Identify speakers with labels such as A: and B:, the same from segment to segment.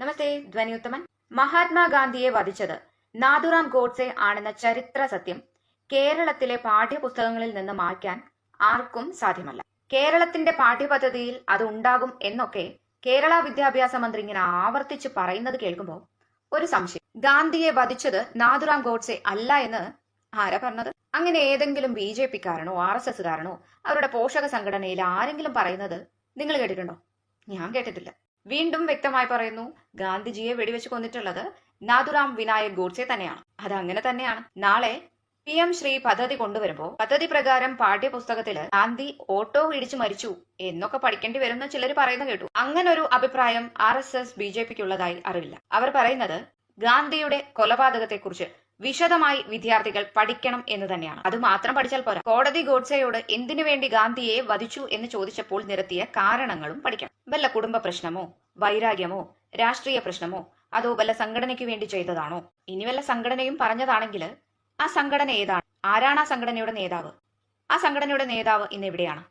A: നമസ്തേ ധ്വനിയുത്തമൻ. മഹാത്മാഗാന്ധിയെ വധിച്ചത് നാഥുറാം ഗോഡ്സെ ആണെന്ന ചരിത്ര സത്യം കേരളത്തിലെ പാഠ്യപുസ്തകങ്ങളിൽ നിന്ന് മായ്ക്കാൻ ആർക്കും സാധ്യമല്ല. കേരളത്തിന്റെ പാഠ്യപദ്ധതിയിൽ അത് ഉണ്ടാകും എന്നൊക്കെ കേരള വിദ്യാഭ്യാസ മന്ത്രി ഇങ്ങനെ ആവർത്തിച്ച് പറയുന്നത് കേൾക്കുമ്പോൾ ഒരു സംശയം. ഗാന്ധിയെ വധിച്ചത് നാഥുറാം ഗോഡ്സെ അല്ല എന്ന് ആരാ പറഞ്ഞത്? അങ്ങനെ ഏതെങ്കിലും ബി ജെ പിക്കാരനോ ആർ എസ് എസ്സുകാരനോ അവരുടെ പോഷക സംഘടനയിൽ ആരെങ്കിലും പറയുന്നത് നിങ്ങൾ കേട്ടിട്ടുണ്ടോ? ഞാൻ കേട്ടിട്ടില്ല. വീണ്ടും വ്യക്തമായി പറയുന്നു ഗാന്ധിജിയെ വെടിവെച്ച് കൊന്നിട്ടുള്ളത് നാഥുറാം വിനായക് ഗോഡ്സെ തന്നെയാണ്. അത് അങ്ങനെ തന്നെയാണ്. നാളെ പി എം ശ്രീ പദ്ധതി കൊണ്ടുവരുമ്പോൾ പദ്ധതി പ്രകാരം പാഠ്യപുസ്തകത്തിൽ ഗാന്ധി ഓട്ടോ ഇടിച്ചു മരിച്ചു എന്നൊക്കെ പഠിക്കേണ്ടി വരുന്ന ചിലർ പറയുന്ന കേട്ടു. അങ്ങനെ ഒരു അഭിപ്രായം R S S B J പിക്ക് ഉള്ളതായി അറിവില്ല. അവർ പറയുന്നത് ഗാന്ധിയുടെ കൊലപാതകത്തെക്കുറിച്ച് വിശദമായി വിദ്യാർത്ഥികൾ പഠിക്കണം എന്ന് തന്നെയാണ്. അത് മാത്രം പഠിച്ചാൽ പോരാ. കോടതി ഗോഡ്സെയോട് എന്തിനു വേണ്ടി ഗാന്ധിയെ വധിച്ചു എന്ന് ചോദിച്ചപ്പോൾ നിരത്തിയ കാരണങ്ങളും പഠിക്കണം. വല്ല കുടുംബ പ്രശ്നമോ വൈരാഗ്യമോ രാഷ്ട്രീയ പ്രശ്നമോ അതോ വല്ല സംഘടനയ്ക്ക് വേണ്ടി ചെയ്തതാണോ? ഇനി വല്ല സംഘടനയും പറഞ്ഞതാണെങ്കിൽ ആ സംഘടന ഏതാണ്? ആരാണ് ആ സംഘടനയുടെ നേതാവ്? ആ സംഘടനയുടെ നേതാവ് ഇന്ന് എവിടെയാണ്?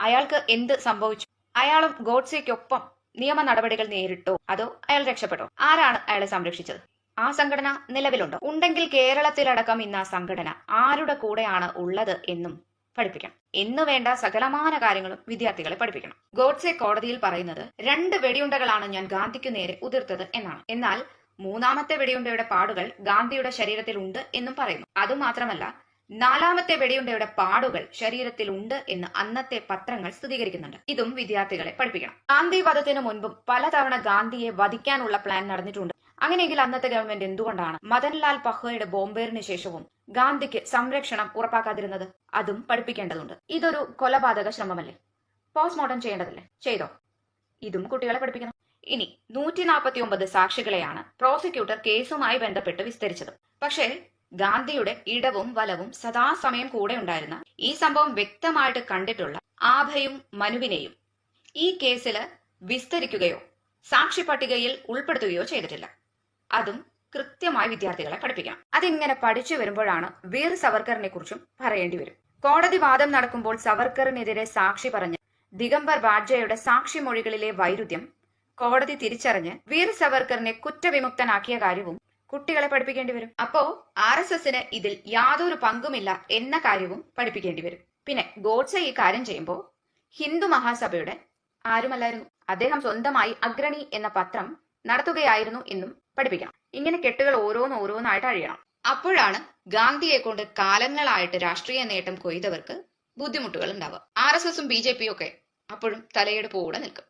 A: അയാൾക്ക് എന്ത് സംഭവിച്ചു? അയാളും ഗോഡ്സെക്കൊപ്പം നിയമ നടപടികൾ നേരിട്ടോ? അതോ അയാൾ രക്ഷപ്പെട്ടോ? ആരാണ് അയാളെ സംരക്ഷിച്ചത്? ആ സംഘടന നിലവിലുണ്ട്? ഉണ്ടെങ്കിൽ കേരളത്തിലടക്കം ഇന്ന് ആ സംഘടന ആരുടെ കൂടെയാണ് ഉള്ളത് എന്നും പഠിപ്പിക്കണം. എന്ന് വേണ്ട സകലമാന കാര്യങ്ങളും വിദ്യാർത്ഥികളെ പഠിപ്പിക്കണം. ഗോഡ്സെ കോടതിയിൽ പറയുന്നത് രണ്ട് വെടിയുണ്ടകളാണ് ഞാൻ ഗാന്ധിക്ക് നേരെ ഉതിർത്തത് എന്നാണ്. എന്നാൽ മൂന്നാമത്തെ വെടിയുണ്ടയുടെ പാടുകൾ ഗാന്ധിയുടെ ശരീരത്തിൽ ഉണ്ട് എന്നും പറയുന്നു. അതുമാത്രമല്ല നാലാമത്തെ വെടിയുണ്ടയുടെ പാടുകൾ ശരീരത്തിൽ ഉണ്ട് എന്ന് അന്നത്തെ പത്രങ്ങൾ സ്ഥിരീകരിക്കുന്നുണ്ട്. ഇതും വിദ്യാർത്ഥികളെ പഠിപ്പിക്കണം. ഗാന്ധി വധത്തിനു മുൻപും പലതവണ ഗാന്ധിയെ വധിക്കാനുള്ള പ്ലാൻ നടന്നിട്ടുണ്ട്. അങ്ങനെയെങ്കിൽ അന്നത്തെ ഗവൺമെന്റ് എന്തുകൊണ്ടാണ് മദൻലാൽ പഹ്വയുടെ ബോംബേറിന് ശേഷവും ഗാന്ധിക്ക് സംരക്ഷണം ഉറപ്പാക്കാതിരുന്നത്? അതും പഠിപ്പിക്കേണ്ടതുണ്ട്. ഇതൊരു കൊലപാതക ശ്രമമല്ലേ? പോസ്റ്റ്മോർട്ടം ചെയ്യേണ്ടതല്ലേ? ചെയ്തോ? ഇതും കുട്ടികളെ പഠിപ്പിക്കണം. ഇനി നൂറ്റി നാൽപ്പത്തി ഒമ്പത് സാക്ഷികളെയാണ് പ്രോസിക്യൂട്ടർ കേസുമായി ബന്ധപ്പെട്ട് വിസ്തരിച്ചത്. പക്ഷേ ഗാന്ധിയുടെ ഇടവും വലവും സദാസമയം കൂടെ ഉണ്ടായിരുന്ന ഈ സംഭവം വ്യക്തമായിട്ട് കണ്ടിട്ടുള്ള ആഭയും മനുവിനെയും ഈ കേസിൽ വിസ്തരിക്കുകയോ സാക്ഷി പട്ടികയിൽ ഉൾപ്പെടുത്തുകയോ ചെയ്തിട്ടില്ല. അതും കൃത്യമായി വിദ്യാർത്ഥികളെ പഠിപ്പിക്കണം. അതിങ്ങനെ പഠിച്ചു വരുമ്പോഴാണ് വീർ സവർക്കറിനെ കുറിച്ചും പറയേണ്ടി വരും. കോടതി വാദം നടക്കുമ്പോൾ സവർക്കറിനെതിരെ സാക്ഷി പറഞ്ഞ ദിഗംബർ ബാഡ്ജയുടെ സാക്ഷി മൊഴികളിലെ വൈരുദ്ധ്യം കോടതി തിരിച്ചറിഞ്ഞ് വീർ സവർക്കറിനെ കുറ്റവിമുക്തനാക്കിയ കാര്യവും കുട്ടികളെ പഠിപ്പിക്കേണ്ടി വരും. അപ്പോ ആർ എസ് എസിന് ഇതിൽ യാതൊരു പങ്കുമില്ല എന്ന കാര്യവും പഠിപ്പിക്കേണ്ടി വരും. പിന്നെ ഗോഡ്സെ ഈ കാര്യം ചെയ്യുമ്പോൾ ഹിന്ദു മഹാസഭയുടെ ആരുമല്ലായിരുന്നു? അദ്ദേഹം സ്വന്തമായി അഗ്രണി എന്ന പത്രം നടത്തുകയായിരുന്നു എന്നും പഠിപ്പിക്കണം. ഇങ്ങനെ കെട്ടുകൾ ഓരോന്ന് ഓരോന്നായിട്ട് അഴിയണം. അപ്പോഴാണ് ഗാന്ധിയെ കൊണ്ട് കാലങ്ങളായിട്ട് രാഷ്ട്രീയ നേട്ടം കൊയ്തവർക്ക് ബുദ്ധിമുട്ടുകൾ ഉണ്ടാവുക. ആർ എസ് എസും ബി ജെ പിയും ഒക്കെ അപ്പോഴും തലയെടുപ്പോടെ നിൽക്കും.